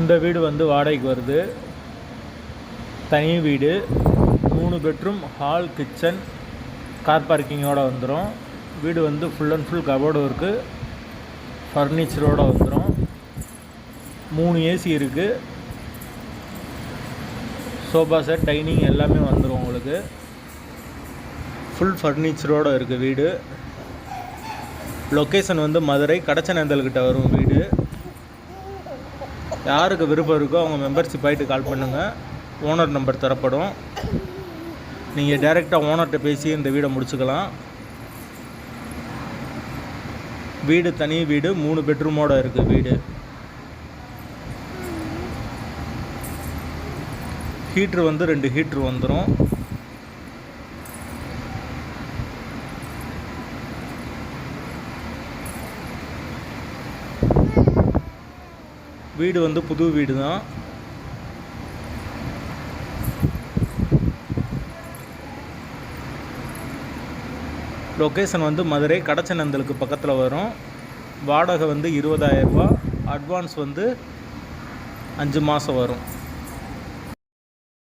இந்த வீடு வந்து வாடகைக்கு வருது. தனி வீடு. மூணு பெட்ரூம் ஹால் கிச்சன் கார் பார்க்கிங்கோடு வந்துடும் வீடு வந்து ஃபுல் அண்ட் ஃபுல் கபோர்டு இருக்குது ஃபர்னிச்சரோடு வந்துடும் மூணு ஏசி இருக்குது சோஃபா செட் டைனிங் எல்லாமே வந்துடும் உங்களுக்கு. ஃபுல் ஃபர்னிச்சரோடு இருக்குது வீடு. லொக்கேஷன் வந்து மதுரை கடச்சநேந்தல்கிட்ட வரும் வீடு. யாருக்கு விருப்பம் இருக்கோ அவங்க மெம்பர்ஷிப் ஆகிட்டு கால் பண்ணுங்கள் ஓனர் நம்பர் தரப்படும். நீங்கள் டைரெக்டாக ஓனர்கிட்ட பேசி இந்த வீடை முடிச்சுக்கலாம். வீடு தனி வீடு மூணு பெட்ரூமோடு இருக்குது வீடு. ஹீட்ரு வந்து ரெண்டு ஹீட்ரு வந்துடும் வீடு வந்து புது வீடு தான் லொக்கேஷன் வந்து மதுரை கடச்சநந்தலுக்கு பக்கத்தில் வரும். வாடகை வந்து இருபதாயிரரூபா அட்வான்ஸ் வந்து அஞ்சு மாதம் வரும்.